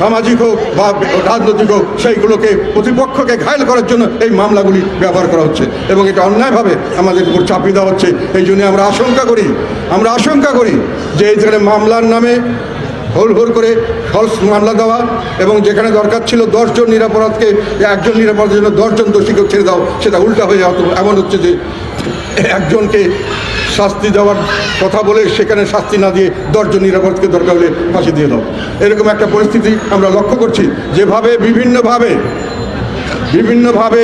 সামাজিক হোক বা রাজনৈতিক হোক, সেইগুলোকে প্রতিপক্ষকে ঘায়ল করার জন্য এই মামলাগুলি ব্যবহার করা হচ্ছে এবং এটা অন্যায়ভাবে আমাদের উপর চাপিয়ে দেওয়া হচ্ছে। এই জন্য আমরা আশঙ্কা করি, আমরা আশঙ্কা করি যে এই ধরনের মামলার নামে হোল হোল করে ফলস মামলা দেওয়া এবং যেখানে দরকার ছিল দশজন নিরাপরাধকে, একজন নিরাপরাধের জন্য দশজন দোষীকে ছেড়ে দাও, সেটা উল্টা হয়ে যাওয়া এমন হচ্ছে যে একজনকে শাস্তি দেওয়ার কথা বলে সেখানে শাস্তি না দিয়ে দশজন নিরাপদকে দরকার হলে ফাঁসি দিয়ে দাও। এরকম একটা পরিস্থিতি আমরা লক্ষ্য করছি। যেভাবে বিভিন্নভাবে বিভিন্নভাবে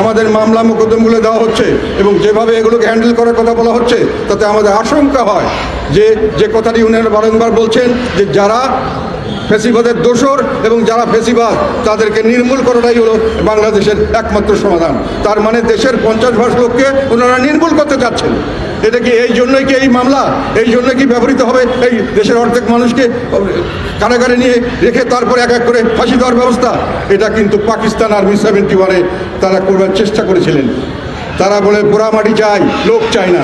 আমাদের মামলা মোকদ্দমগুলো দেওয়া হচ্ছে এবং যেভাবে এগুলোকে হ্যান্ডেল করার কথা বলা হচ্ছে, তাতে আমাদের আশঙ্কা হয় যে যে কথাটি উনারা বারংবার বলছেন যে যারা ফেসিবাদের দোসর এবং যারা ফেসিবাদ, তাদেরকে নির্মূল করাটাই হলো বাংলাদেশের একমাত্র সমাধান। তার মানে দেশের পঞ্চাশ ভাগ লোককে ওনারা নির্মূল করতে চাচ্ছেন। এটা কি এই জন্যই কি এই মামলা? এই জন্য কি ব্যবহৃত হবে? এই দেশের অর্ধেক মানুষকে কারাগারে নিয়ে রেখে তারপর এক এক করে ফাঁসি দেওয়ার ব্যবস্থা? এটা কিন্তু পাকিস্তান আর্মি সেভেন্টি ওয়ানে তারা করবার চেষ্টা করেছিলেন। তারা বলে, পোড়ামাটি চাই, লোক চায় না।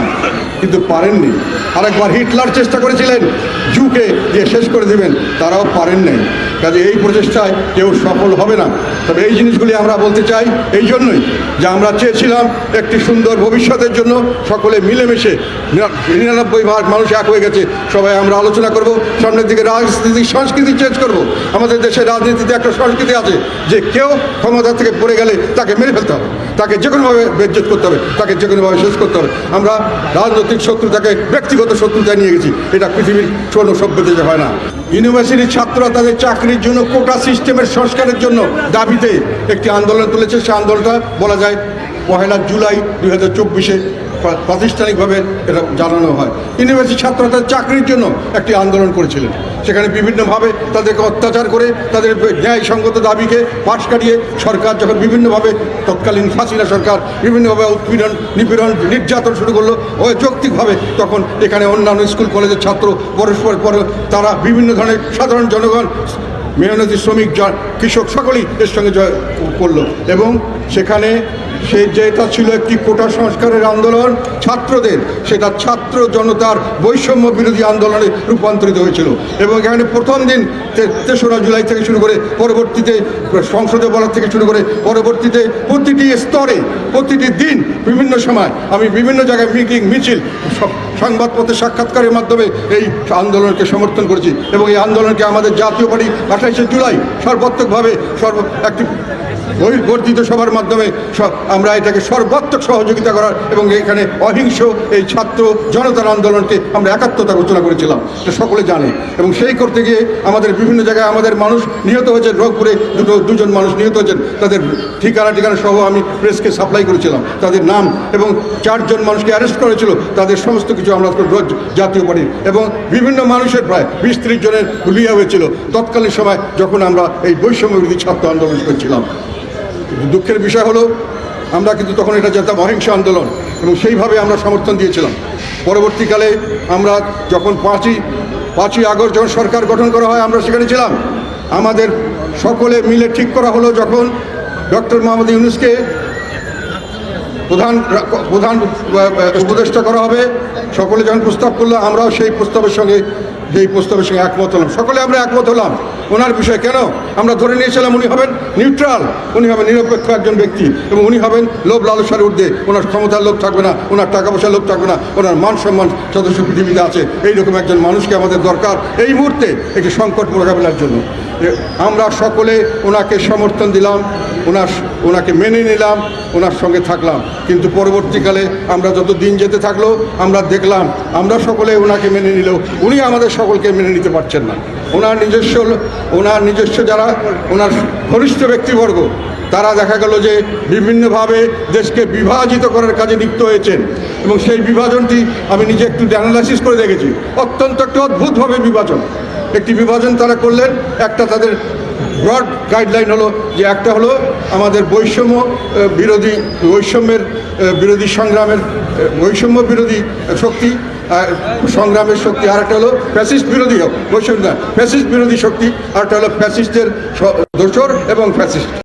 কিন্তু পারেননি। আরেকবার হিটলার চেষ্টা করেছিলেন। জুকে যে শেষ করে দেবেন। তারাও পারেন নাই। কাজে এই প্রচেষ্টায় কেউ সফল হবে না। তবে এই জিনিসগুলি আমরা বলতে চাই এই জন্যই যে আমরা চেয়েছিলাম একটি সুন্দর ভবিষ্যতের জন্য সকলে মিলেমিশে নিরানব্বই ভাগ মানুষ এক হয়ে গেছে। সবাই আমরা আলোচনা করব। সামনের দিকে রাজনীতিক সংস্কৃতি চেঞ্জ করব। আমাদের দেশের রাজনীতিতে একটা সংস্কৃতি আছে যে কেউ ক্ষমতা থেকে পড়ে গেলে তাকে মেরে ফেলতে হবে। তাকে যে কোনোভাবে বেজ্জত করতে হবে। তাকে যে কোনোভাবে শেষ করতে হবে। আমরা রাজনৈতিক শত্রুতাকে ব্যক্তিগত শত্রুতায় নিয়ে গেছি। এটা পৃথিবীর কোনো সভ্য দেশে হয় না। ইউনিভার্সিটির ছাত্ররা তাদের চাকরির জন্য কোটা সিস্টেমের সংস্কারের জন্য দাবিতে একটি আন্দোলন তুলেছে। সে আন্দোলনটা বলা যায় পহেলা জুলাই দুই হাজার চব্বিশে। প্রাতিষ্ঠানিকভাবে এটা জানানো হয়। ইউনিভার্সিটি ছাত্ররা তাদের চাকরির জন্য একটি আন্দোলন করেছিলেন। সেখানে বিভিন্নভাবে তাদেরকে অত্যাচার করে তাদের ন্যায়সঙ্গত দাবিকে পাশ কাটিয়ে সরকার যখন বিভিন্নভাবে তৎকালীন ফাঁসিনা সরকার বিভিন্নভাবে উৎপীড়ন, নিপীড়ন, নির্যাতন শুরু করল যৌক্তিকভাবে তখন এখানে অন্যান্য স্কুল, কলেজের ছাত্র, পরস্পর, পর তারা বিভিন্ন ধরনের সাধারণ জনগণ মেহনতি শ্রমিক কৃষক সকলেই এর সঙ্গে জয় করল। এবং সেখানে সেই যেটা ছিল একটি কোটা সংস্কারের আন্দোলন, ছাত্রদের, সেটা ছাত্র জনতার বৈষম্য বিরোধী আন্দোলনে রূপান্তরিত হয়েছিল। এবং এখানে প্রথম দিন তেসরা জুলাই থেকে শুরু করে পরবর্তীতে, সংসদে বলার থেকে শুরু করে পরবর্তীতে প্রতিটি স্তরে, প্রতিটি দিন, বিভিন্ন সময় আমি বিভিন্ন জায়গায় মিটিং, মিছিল, সব সংবাদপত্রের সাক্ষাৎকারের মাধ্যমে এই আন্দোলনকে সমর্থন করেছি। এবং এই আন্দোলনকে আমাদের জাতীয় পার্টি আঠাইশে জুলাই সর্বাত্মকভাবে সর্ব একটি বহির্বর্ধিত সভার মাধ্যমে আমরা এটাকে সর্বাত্মক সহযোগিতা করার এবং এখানে অহিংস এই ছাত্র জনতার আন্দোলনকে আমরা একাত্মতা ঘোষণা করেছিলাম। সকলে জানে। এবং সেই করতে গিয়ে আমাদের বিভিন্ন জায়গায় আমাদের মানুষ নিহত হয়েছে রোগপুরে দুটো, দুজন মানুষ নিহত হয়েছেন। তাদের ঠিকানা ঠিকানা সহ আমি প্রেসকে সাপ্লাই করেছিলাম। তাদের নাম এবং চারজন মানুষকে অ্যারেস্ট করেছিল তাদের সমস্ত কিছু আমরা রোজ জাতীয় পার্টির এবং বিভিন্ন মানুষের প্রায় বিশ ত্রিশ জনের হুলিয়া হয়েছিল। তৎকালীন সময় যখন আমরা এই বৈষম্য বিরোধী ছাত্র আন্দোলন করছিলাম। দুঃখের বিষয় হলো, আমরা কিন্তু তখন এটা জানতাম অহিংস আন্দোলন এবং সেইভাবে আমরা সমর্থন দিয়েছিলাম। পরবর্তীকালে আমরা যখন পাঁচই পাঁচই আগস্ট যখন সরকার গঠন করা হয়, আমরা সেখানে ছিলাম। আমাদের সকলে মিলে ঠিক করা হলো যখন ডক্টর মোহাম্মদ ইউনুসকে প্রধান প্রধান উপদেষ্টা করা হবে। সকলে যখন প্রস্তাব করল, আমরাও সেই প্রস্তাবের সঙ্গে সেই প্রস্তাবের সঙ্গে একমত হলাম। সকলে আমরা একমত হলাম। ওনার বিষয়ে কেন? আমরা ধরে নিয়েছিলাম উনি হবেন নিউট্রাল উনি হবেন নিরপেক্ষ একজন ব্যক্তি এবং উনি হবেন লোভ লালসার ঊর্ধ্বে। ওনার ক্ষমতার লোভ থাকবে না, ওনার টাকা পয়সার লোভ থাকবে না, ওনার মান সম্মান সদস্য পৃথিবীতে আছে, এইরকম একজন মানুষকে আমাদের দরকার। এই মুহূর্তে একটি সংকট মোকাবিলার জন্য। আমরা সকলে ওনাকে সমর্থন দিলাম, ওনার ওনাকে মেনে নিলাম, ওনার সঙ্গে থাকলাম। কিন্তু পরবর্তীকালে আমরা যত দিন যেতে থাকল, আমরা দেখলাম আমরা সকলে ওনাকে মেনে নিলেও উনি আমাদের সকলকে মেনে নিতে পারছেন না। ওনার নিজস্ব ওনার নিজস্ব যারা, ওনার ঘনিষ্ঠ ব্যক্তিবর্গ, তারা দেখা গেল যে বিভিন্নভাবে দেশকে বিভাজিত করার কাজে লিপ্ত হয়েছেন। এবং সেই বিভাজনটি আমি নিজে একটু অ্যানালাইসিস করে দেখেছি। অত্যন্ত একটু অদ্ভুতভাবে বিভাজন। একটি বিভাজন তারা করলেন। একটা তাদের ব্রড গাইডলাইন হলো যে একটা হলো আমাদের বৈষম্য বিরোধী বৈষম্যের বিরোধী সংগ্রামের বৈষম্য বিরোধী শক্তি, আর সংগ্রামের শক্তি, আর একটা হলো ফ্যাসিস্ট বিরোধী হোক, বৈষম্য ফ্যাসিস্ট বিরোধী শক্তি, আর একটা হলো ফ্যাসিস্টের দোষর এবং ফ্যাসিস্ট